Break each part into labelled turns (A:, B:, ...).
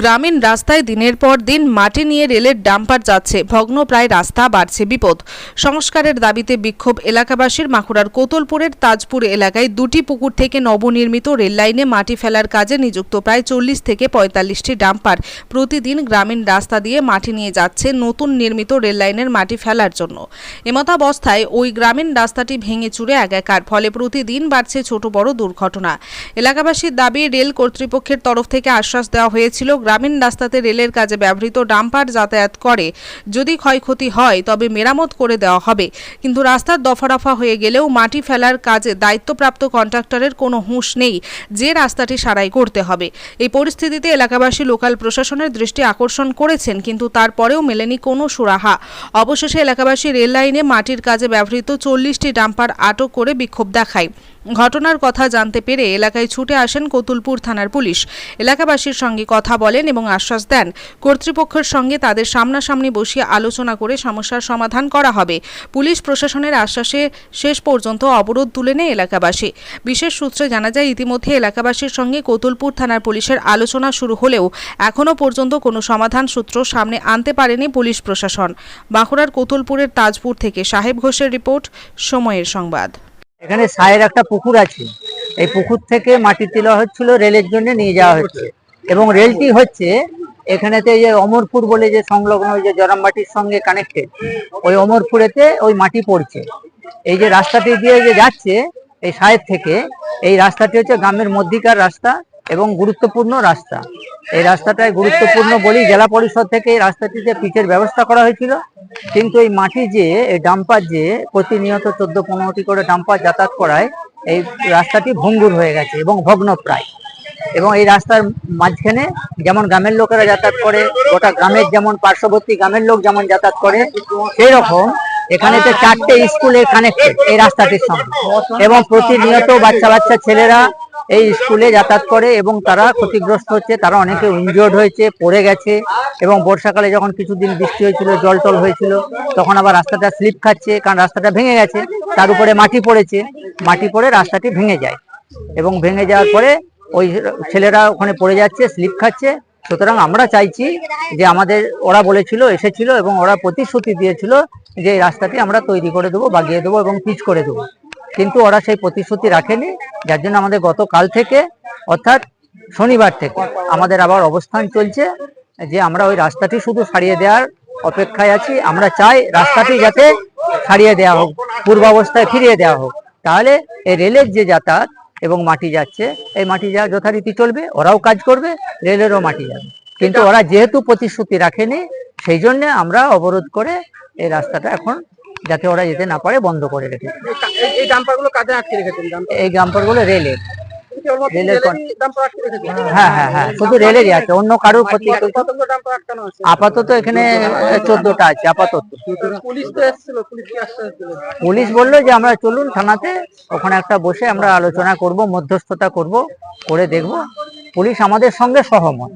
A: গ্রামীণ রাস্তায় দিনের পর দিন মাটি নিয়ে রেলের ডাম্পার যাচ্ছে। ভগ্ন প্রায় রাস্তা, বাড়ছে বিপদ। সংস্কারের দাবিতে বিক্ষোভ এলাকাবাসীর মাখুড়ার কোতলপুরের তাজপুর এলাকায় দুটি পুকুর থেকে নবনির্মিত রেল লাইনে মাটি ফেলার কাজে নিযুক্ত প্রায় চল্লিশ থেকে পঁয়তাল্লিশটি ডাম্পার। প্রতিদিন গ্রামীণ রাস্তা দিয়ে মাটি নিয়ে যাচ্ছে নতুন নির্মিত রেল লাইনের মাটি ফেলার জন্য। এমতাবস্থায় ওই গ্রামীণ রাস্তাটি ভেঙে চুরে একাকার, ফলে প্রতিদিন বাড়ছে ছোট বড় দুর্ঘটনা। এলাকাবাসীর দাবি, রেল কর্তৃপক্ষের তরফ থেকে আশ্বাস দেওয়া হয়েছিল গ্রামীণ রাস্তাতে রেলের কাজে ব্যবহৃত ডাম্পার যাতায়াত করে। যদি ক্ষয়ক্ষতি হয়, তবে মেরামত করে দেওয়া হবে। কিন্তু রাস্তার দফারফা হয়ে গেলেও মাটি ফেলার কাজে দায়িত্বপ্রাপ্ত কন্ট্রাক্টরের কোনো হুঁশ নেই। যে রাস্তাটি সারাই করতে হবে। এই পরিস্থিতিতে এলাকাবাসী লোকাল প্রশাসনের দৃষ্টি আকর্ষণ করেছেন, কিন্তু তারপরেও মেলেনি কোনো সুরাহা। অবশেষে এলাকাবাসী রেল লাইনে মাটির কাজে ব্যবহৃত চল্লিশটি ডাম্পার আটক করে বিক্ষোভ দেখায়। ঘটনার কথা জানতে পেরে এলাকায় ছুটে আসেন কতুলপুর থানার পুলিশ। এলাকাবাসীর সঙ্গে কথা বলেন এবং আশ্বাস দেন। কর্তৃপক্ষের সঙ্গে তাদের সামনাসামনি বসিয়ে আলোচনা করে সমস্যার সমাধান করা হবে। পুলিশ প্রশাসনের আশ্বাসে শেষ পর্যন্ত অবরোধ তুলে নেয় এলাকাবাসী। বিশেষ সূত্রে জানা যায়, ইতিমধ্যে এলাকাবাসীর সঙ্গে কোতুলপুর থানার পুলিশের আলোচনা শুরু হলেও এখনও পর্যন্ত কোনো সমাধান সূত্র সামনে আনতে পারেনি পুলিশ প্রশাসন। বাঁকুড়ার কোতুলপুরের তাজপুর থেকে সাহেব ঘোষের রিপোর্ট, সময়ের সংবাদ।
B: এখানে সায়ের একটা পুকুর আছে। এই পুকুর থেকে মাটি তোলা হচ্ছিল, রেলের জন্য নিয়ে যাওয়া হচ্ছে। এবং রেলটি হচ্ছে এখানেতে যে অমরপুর বলে যে সংলগ্ন যে জরামবাটির সঙ্গে কানেক্টেড ওই অমরপুরেতে ওই মাটি পড়ছে। এই যে রাস্তাটি দিয়ে যে যাচ্ছে, এই সাহেব থেকে, এই রাস্তাটি হচ্ছে গ্রামের মধ্যিকার রাস্তা এবং গুরুত্বপূর্ণ রাস্তা। এই রাস্তাটায় গুরুত্বপূর্ণ বলি জেলা পরিষদ থেকে এই রাস্তাটিতে পিচের ব্যবস্থা করা হয়েছিল, কিন্তু এই মাটি যে, এই ডাম্পার যে, প্রতিনিয়ত চোদ্দ পনেরোটি করে ডাম্পার যাতায়াত করায়, এই রাস্তাটি ভঙ্গুর হয়ে গেছে এবং ভগ্নপ্রায়। এবং এই রাস্তার মাঝখানে যেমন গ্রামের লোকেরা যাতায়াত করে, গোটা গ্রামের যেমন পার্শ্ববর্তী গ্রামের লোক যেমন যাতায়াত করে সেই রকম এখানে তো চারটে স্কুলের কানেক্টেড এই রাস্তাটির সঙ্গে। এবং প্রতিনিয়ত বাচ্চা বাচ্চা ছেলেরা এই স্কুলে যাতায়াত করে এবং তারা ক্ষতিগ্রস্ত হচ্ছে, তারা অনেকে ইনজিওর্ড হয়েছে, পড়ে গেছে এবং বর্ষাকালে যখন কিছুদিন বৃষ্টি হয়েছিল, জল টল হয়েছিল, তখন আবার রাস্তাটা স্লিপ খাচ্ছে কারণ রাস্তাটা ভেঙে গেছে। তার উপরে মাটি পড়েছে, মাটি পড়ে রাস্তাটি ভেঙে যায় এবং ভেঙে যাওয়ার পরে ওই ছেলেরা ওখানে পড়ে যাচ্ছে, স্লিপ খাচ্ছে। সুতরাং আমরা চাইছি যে আমাদের, ওরা বলেছিল, এসেছিল এবং ওরা প্রতিশ্রুতি দিয়েছিল যে এই রাস্তাটি আমরা তৈরি করে দেবো, বাগিয়ে দেবো এবং পিচ করে দেবো। কিন্তু ওরা সেই প্রতিশ্রুতি রাখেনি, যার জন্য আমাদের গতকাল থেকে, অর্থাৎ শনিবার থেকে, আমাদের আবার অবস্থান চলছে যে আমরা ওই রাস্তাটি শুধু সারিয়ে দেওয়ার অপেক্ষায় আছি। আমরা চাই রাস্তাটি যাতে সারিয়ে দেওয়া হোক, পূর্বাবস্থায় ফিরিয়ে দেওয়া হোক। তাহলে এই রেলের যে যাতায়াত এবং মাটি যাচ্ছে। এই মাটি যা যথারীতি চলবে ওরাও কাজ করবে রেলেরও মাটি যাবে। কিন্তু ওরা যেহেতু প্রতিশ্রুতি রাখেনি সেই জন্য আমরা অবরোধ করে এই রাস্তাটা এখন যাতে ওরা যেতে না পারে বন্ধ করে রেখেছি।
C: এই- এই ডাম্পারগুলো কাজে আটকে রেখেছেন
B: এই গাম্পারগুলো রেলের
C: রেখেছেন
B: হ্যাঁ হ্যাঁ হ্যাঁ শুধু রেলেরই আছে অন্য কারোর ক্ষতি আপাতত এখানে চোদ্দটা আছে আপাতত।
C: পুলিশ
B: বলল যে আমরা চলুন থানাতে ওখানে একটা বসে আমরা আলোচনা করব মধ্যস্থতা করব করে দেখব। পুলিশ আমাদের সঙ্গে সহমত।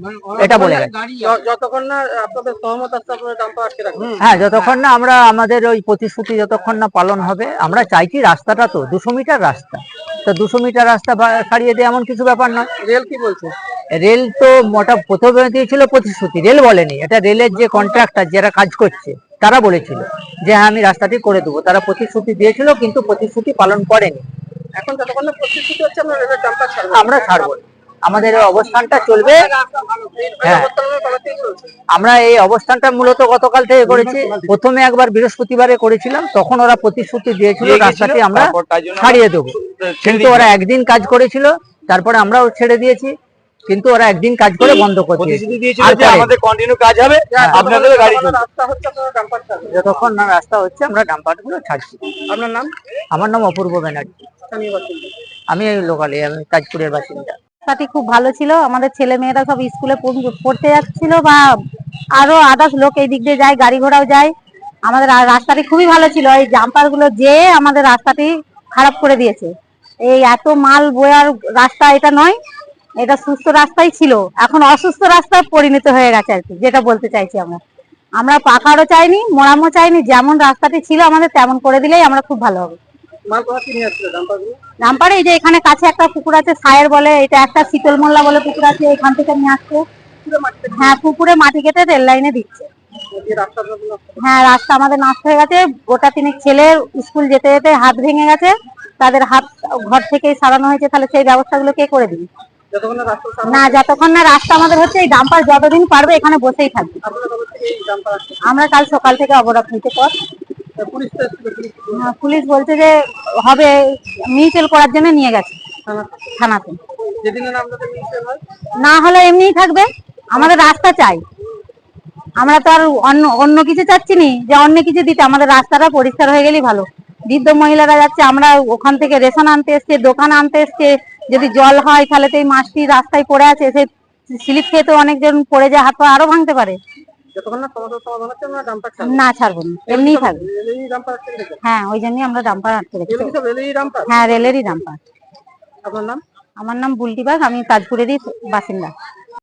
B: এটা বলে গেছে।
C: যতক্ষণ না আপনাদের সহমত আসছে আপনারা ডাম্পার আটকে রাখবেন।
B: হ্যাঁ যতক্ষণ না আমরা আমাদের ওই প্রতিশ্রুতি যতক্ষণ না পালন হবে আমরা চাইছি রাস্তাটা তো দুশো মিটার রাস্তা। তো দুশো মিটার রাস্তা সারিয়ে দেয় এমন কিছু ব্যাপার নয়।
C: রেল কি বলছে?
B: রেল তো মোটা প্রথমে দিয়েছিল প্রতিশ্রুতি রেল বলেনি। এটা রেলের যে কন্ট্রাক্টর যারা কাজ করছে তারা বলেছিল যে হ্যাঁ আমি রাস্তাটি করে দেবো। তারা প্রতিশ্রুতি দিয়েছিল কিন্তু প্রতিশ্রুতি পালন করেনি।
C: এখন যতক্ষণ না প্রস্তুতি হচ্ছে আমরা ছাড়বো।
B: আমরা ছাড়বো। না। আমাদের অবস্থানটা চলবে। হ্যাঁ। আমরা এই অবস্থানটা মূলত গতকাল থেকে করেছি। প্রথমে একবার বৃহস্পতিবারে করেছিলাম। তখন ওরা প্রতিশ্রুতি দিয়েছিল রাস্তাটি আমরা ছাড়িয়ে দেবো। কিন্তু ওরা একদিন কাজ করেছিল তারপরে আমরাও ছেড়ে দিয়েছি। কিন্তু ওরা একদিন কাজ করে বন্ধ করে দিয়েছে।
D: প্রতিশ্রুতি দিয়েছিল
B: আর
D: যে
B: পরে?
D: আমাদের কন্টিনিউ কাজ হবে আপনাদের গাড়ি চলবে।
C: রাস্তা হচ্ছে আপনারা ডাম্পার ছাড়বেন
B: যতক্ষণ না রাস্তা হচ্ছে আমরা ডাম্পারগুলো ছাড়ছি।
C: আপনার নাম?
B: আমার নাম অপূর্ব ব্যানার্জি। আমি এই লোকালে আমি তাজপুরের বাসিন্দা।
E: খুব ভালো ছিল আমাদের ছেলে মেয়েরা সব স্কুলে পড়তে যাচ্ছিল বা আরও আদার্স লোক এই দিক দিয়ে যায় গাড়ি ঘোড়াও যায়। আমাদের রাস্তাটি খুবই ভালো ছিল এই জাম্পারগুলো যে আমাদের রাস্তাটি খারাপ করে দিয়েছে। এই এত মাল বয়ার রাস্তা এটা নয় এটা সুস্থ রাস্তাই ছিল। এখন অসুস্থ রাস্তায় পরিণত হয়ে গেছে আর কি যেটা বলতে চাইছি আমরা আমরা পাকারও চাইনি মোড়ামও চাইনি যেমন রাস্তাটি ছিল আমাদের তেমন করে দিলেই আমরা খুব ভালো হবে। নামপারে এই যে এখানে কাছে একটা পুকুর আছে সায়ের বলে এটা একটা শীতল মোল্লা বলে পুকুর আছে এখান থেকে নিয়ে আসছে। হ্যাঁ পুকুরে মাটি কেটে রেল লাইনে দিচ্ছে। হ্যাঁ রাস্তা আমাদের নষ্ট হয়ে গেছে। গোটা তিনেক ছেলের স্কুল যেতে যেতে হাত ভেঙে গেছে। তাদের হাত ঘর থেকেই সারানো হয়েছে তাহলে সেই ব্যবস্থাগুলো কে করে দিবে?
C: না
E: যতক্ষণ না রাস্তা আমাদের হচ্ছে এই ডাম্পার যতদিন পারবে এখানে বসেই থাকবে। আমরা কাল সকাল থেকে অবরোধ নিতে পর
C: পুলিশ?
E: হ্যাঁ, পুলিশ বলছে যে হবে মিউচুয়াল করার জন্য নিয়ে গেছে থানাতে।
C: না
E: হলে এমনিই থাকবে আমাদের রাস্তা চাই। আমরা তো আর অন্য অন্য কিছু চাচ্ছি নি যে অন্য কিছু দিতে। আমাদের রাস্তাটা পরিষ্কার হয়ে গেলেই ভালো। বৃদ্ধ মহিলারা যাচ্ছে আমরা ওখান থেকে রেশন আনতে এসছে দোকান আনতে এসছে যদি জল হয় তাহলে তো এই মাছটি রাস্তায় পড়ে আছে। সে স্লিপ খেয়ে তো অনেকজন পড়ে যায় হাত পা আরও ভাঙতে পারে।
C: যতক্ষণ না ছাড়বো।
E: না ছাড়বো না। এমনিই থাকবে হ্যাঁ ওই জন্যই আমরা ডাম্পার আটকে রেখেছি। হ্যাঁ রেলেরই ডাম্পার
C: আপনার নাম?
E: আমার নাম বুলটি বাগ আমি তাজপুরেরই বাসিন্দা।